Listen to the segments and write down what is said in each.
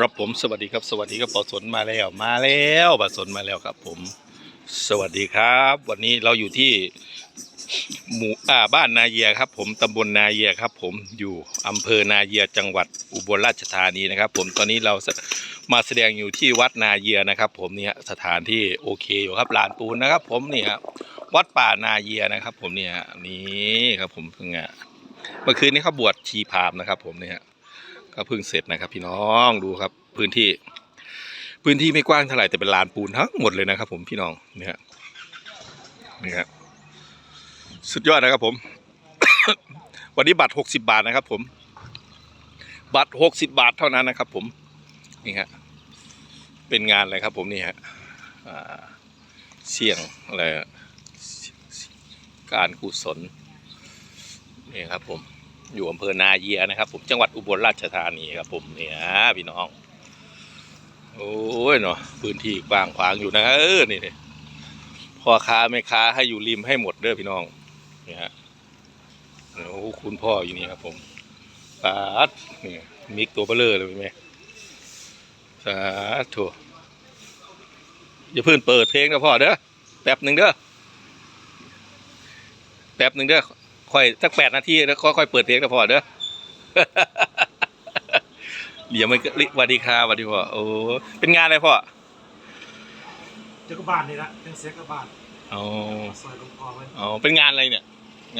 ครับผมสวัสดีครับ สวัสดีครับปอสนมาแล้วมาแล้วปอสนมาแล้วครับ ผม สวัสดีครับ วันนี้เราอยู่ที่หมู่อ่าบ้านนาเยียครับ ผมตำบลนาเยียครับ ผมอยู่อำเภอนาเยียจังหวัดอุบลราชธานีนะครับ ผมตอนนี้เรามาแสดงอยู่ที่วัดนาเยียนะครับ ผมเนี่ยสถานที่โอเคอยู่ครับลานปูนนะครับ ผมนี่ครับวัดป่านาเยียนะครับ ผมเนี่ยนี่ครับ ผมเพิ่งอะเมื่อคืนนี้เขาบวชชีพามนะครับ ผมเนี่ย ก็เพิ่งเสร็จนะครับ พี่น้องดูครับพื้นที่ พื้นที่ไม่กว้างเท่าไหร่แต่เป็นลานปูนทั้งหมดเลยนะครับ ผมพี่น้องเนี่ยฮะนี่ครับสุดยอดนะครับผม วันนี้บัตรหกสิบาทนะครับ ผม บัตรหกสิบาทเท่านั้นนะครับ ผมนี่ฮะเป็นงานอะไรครับ ผมนี่ฮะเสี่ยงอะไรการกุศลนี่ครับผม อยู่อำเภอนาเยียนะครับ ผมจังหวัดอุบลราชธานีครับผมเนี่ยพี่น้อง โอ้ยเนาะพื้นที่กว้างขวางอยู่นะเออนี่นี่พ่อค้าแม่ค้าให้อยู่ริมให้หมดเด้อพี่น้องเนี่ยฮะโอ้คุณพ่ออยู่นี่ครับผมสาธุนี่มิกตัวเบลเลอร์เลยไหมสาธุอย่าเพิ่งเปิดเพลงนะพ่อเด้อแป๊บหนึ่งเด้อแป๊บหนึ่งเด้อ ค่อยสักแปดนาทีแล้วค่อยๆเปิดเพลงก็พอเด้อเดี๋ยวมันก็สวัสดีครับสวัสดีพ่อโอ้เป็นงานอะไรพ่อเจ้าก็บานนี่ละเป็นเซ็กก็บานอ๋อซอยหลวงพ่อไว้อ๋อเป็นงานอะไรเนี่ย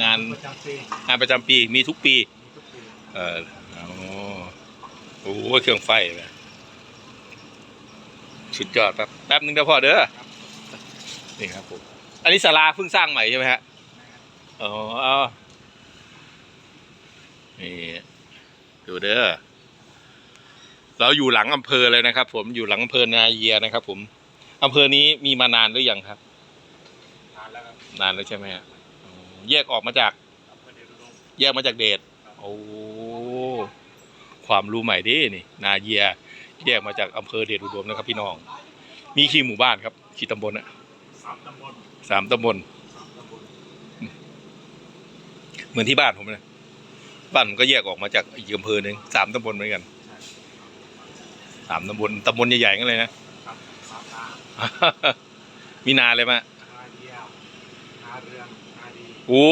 งานประจำปีงานประจำปีมีทุกปีมีทุกปีเอออ๋อโอ้เครื่องไฟเลยสุดยอดแป๊บแป๊บนึงเด้อพ่อเด้อนี่ครับผมอันนี้ศาลาเพิ่งสร้างใหม่ใช่ไหมฮะอ๋อเอา นี่ดูเด้อเราอยู่หลังอำเภอเลยนะครับ ผมอยู่หลังอำเภอนาเยียนะครับ ผมอำเภอนี้มีมานานหรือยังครับ นานแล้วครับนานแล้วใช่ไหมฮะอ๋อแยกออกมาจาก อำเภอเดชอุดม แยกมาจากเดชโอ้ ความรู้ใหม่ดินี่ นาเยีย แยกมาจากอำเภอเดชอุดมนะครับ พี่น้อง มีกี่หมู่บ้านครับกี่ตำบลอะสามตำบลสามตำบลสามตำบล เหมือนที่บ้านผมเลย บ้านผมก็แยกออกมาจากอีกอำเภอหนึ่งสามตำบลเหมือนกันใช่สามตำบลตำบลใหญ่ๆกันเลยนะครับสามนามีนาเลยมะนาเดียวนาเรืองนาดีโอ้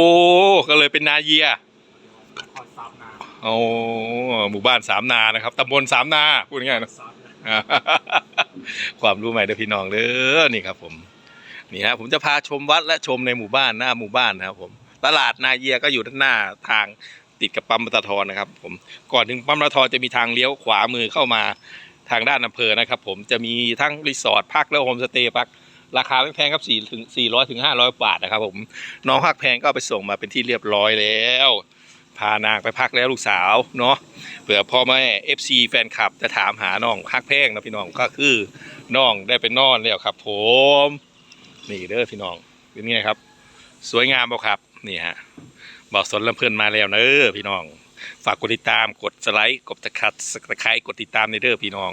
ก็เลยเป็นนาเยียนครสามนาโอ้หมู่บ้านสามนานะครับตำบลสามนาพูดง่ายๆนะสามนาความรู้ใหม่เด้อพี่น้องเด้อนี่ครับ ผมนี่ฮะผมจะพาชมวัดและชมในหมู่บ้านหน้าหมู่บ้านนะครับผม ตลาดนาเยียก็อยู่ด้านหน้าทาง ติดกับปั๊มปตทนะครับ ผมก่อนถึงปั๊มปตทจะมีทางเลี้ยวขวามือเข้ามาทางด้านอำเภอนะครับ ผมจะมีทั้งรีสอร์ทพักและโฮมสเตย์พักราคาไม่แพงครับ4ถึง400ถึง500 บาทนะครับ ผมน้องพักแพงก็ไปส่งมาเป็นที่เรียบร้อยแล้ว พานางไปพักแล้วลูกสาวเนาะเผื่อพ่อแม่ FC แฟนคลับจะถามหาน้องพักแพงนะพี่น้องก็คือน้องได้ไปนอนแล้วครับ ผมนี่เด้อพี่น้องเป็นไงครับ สวยงามบ่ครับนี่ฮะ บอกสนลำเพลินมาแล้วเนอพี่น้อง ฝากกดติดตามกดสไลค์กดตะคัดสไครต์กดติดตามในเด้อพี่น้อง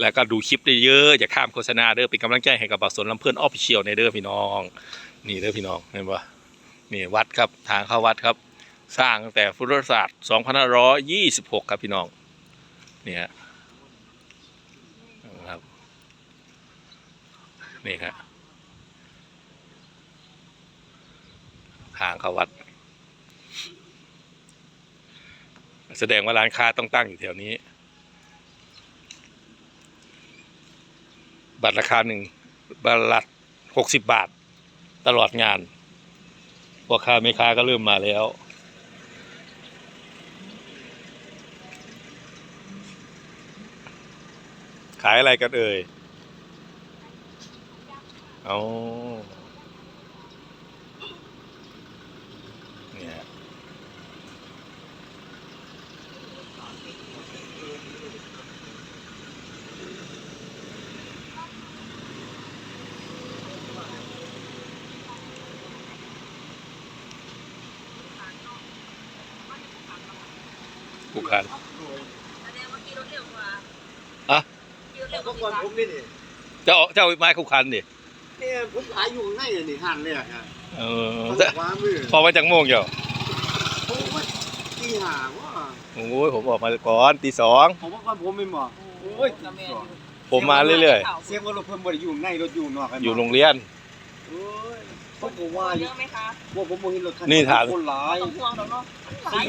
แล้วก็ดูคลิปได้เยอะอย่าข้ามโฆษณาเด้อเป็นกำลังใจให้กับบอกสนลำเพลินออฟฟิเชียลในเด้อพี่น้อง นี่เด้อพี่น้องเห็นปะนี่วัดครับทางเข้าวัดครับ สร้างตั้งแต่พุทธศักราช2526 ครับพี่น้องนี่ฮะครับนี่ครับทางเข้าวัด แสดงว่าร้านค้าต้องตั้งอยู่แถวนี้ บัตรราคาหนึ่งบัตรละหกสิบบาท ตลอดงานพ่อค้าแม่ค้าก็เริ่มมาแล้วขายอะไรกันเอ่ย เอา ผู้คันแสดงว่าขี่รถเร็วกว่าอะขี่รถเร็วกก็ว่าก่อนผมนี่นี่เจ้าเจ้าไม้คู่คันดิเนี่ยผมขายอยู่ข้างในเลยนี่หันเลยอะครับเออเขาจะบอกว่ามือพอมาจากโมงเจ้าผมว่าตีหาว่าโอ้ยผมออกมาก่อนตีสองผมว่าก่อนผมไม่บอกโอ้ยผมมาเรื่อยเสียงว่ารถเพิ่นบ่ได้อยู่ในรถอยู่นอกกันๆอยู่โรงเรียนโอ้ย ผมก็ว่าอเยยู่อะไหมคะว่าผมบ่เห็นรถคันนี่ถาม คนหลายต้องห่วงหรอกเนาะ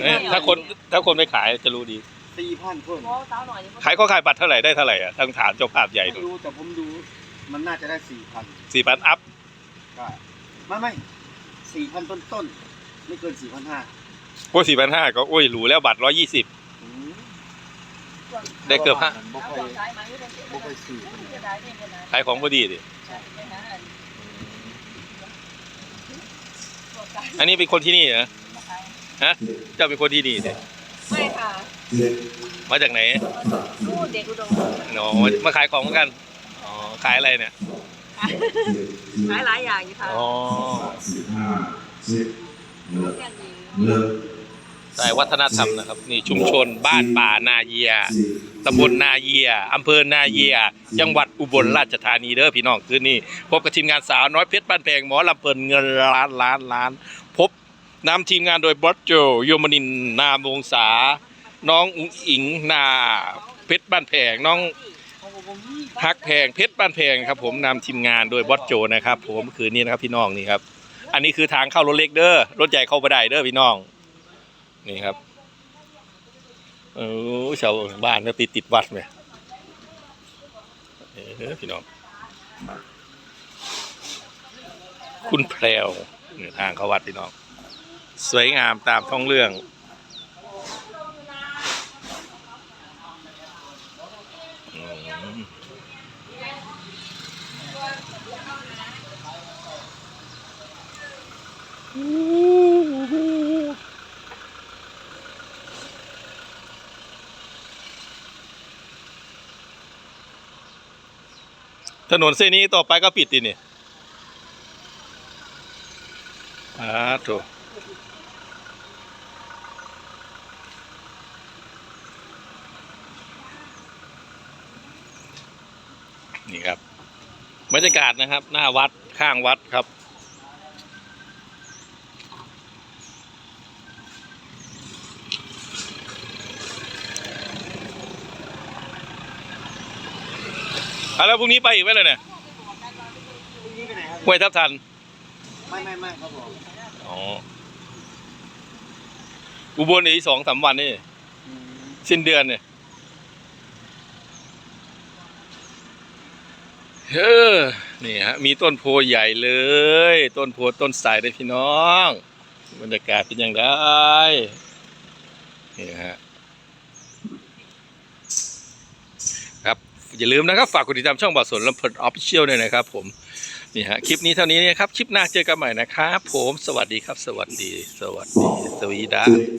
เอ้ยถ้าคนถ้าคนไปขายจะรู้ดี4,000คนเพราะสาวหน่อยนี่ขายก็ขายบัตรเท่าไหร่ได้เท่าไหร่อะต้องถามเจ้าภาพใหญ่ไม่ดูรู้แต่ผมดู มันน่าจะได้4,000สี่พันอัพก็ไม่ไม่4,000ต้นๆไม่เกิน4,500โอ้สี่พันห้าก็โอ้ยหรูแล้วบัตรร้อยยี่สิบอืมได้เกือบห้า บ่เอาค่อดยอกซ้ายมาให้เป็นบ่ค่อยซื้อเสียดายเนี่ยเป็นนะขายของพอดีดิ ใช่เป็นนะด อกซ้ายอันนี้เป็นคนที่นี่นะมาขายฮะเจ้าเป็นคนที่นี่ดิไม่ค่ะมาจากไหนนู่นเด็กอุดมอ๋อมาขายของเหมือนกันอ๋อขายอะไรเนี่ยขายหลายอย่างอยู่ค่ะอ๋อแค่นี้สายวัฒนธรรมนะครับนี่ชุมชนบ้านป่านาเยียตำบลนาเยียอำเภอนาเยีย จังหวัด อุบลราชธานีเด้อพี่น้องคืนนี้พบกับทีมงานสาวน้อยเพชรบ้านแพงหมอลำเปินเงินล้านล้านล้าน พบนำทีมงานโดยบอสโจโยมนินนามวงศาน้องอุ๋งอิงนาเพชรบ้านแพงน้องฮักแพงเพชรบ้านแพงครับ ผมนำทีมงานโดยบอสโจนะครับ ผมคืนนี้นะครับพี่น้องนี่ครับ อันนี้คือทางเข้ารถเล็กเด้อรถใหญ่เข้าไปได้เด้อพี่น้องนี่ครับเออชาวบ้านก็ติดติดวัดไหม เออพี่น้องคุณแพรวเนี่ยทางเขาวัดพี่น้อง สวยงามตามท้องเรื่อง อืม ถนนเส้นนี้ต่อไปก็ปิดดินี่อ่าโถนี่ครับบรรยากาศนะครับ หน้าวัดข้างวัดครับ อะแล้วพรุ่งนี้ไปอีกไหมล่ะเนี่ยพรุ่งนี้ไปไหนครับ ห้วยทับทัน ไม่ไม่ไม่ครับผมอ๋อ อุบลอีกสองสามวันนี่อืมสิ้นเดือนเนี่ยเออนี่ฮะ มีต้นโพใหญ่เลย ต้นโพต้นสายเลยพี่น้อง บรรยากาศเป็นอย่างไรนี่ฮะ ครับ อย่าลืมนะครับ ฝากกดติดตามช่องบ่าวสนลำเพลินออฟฟิเชียลด้วยนะครับผมนี่ฮะคลิปนี้เท่านี้นะครับ คลิปหน้าเจอกันใหม่นะครับผมสวัสดีครับ สวัสดี สวัสดี สวีดา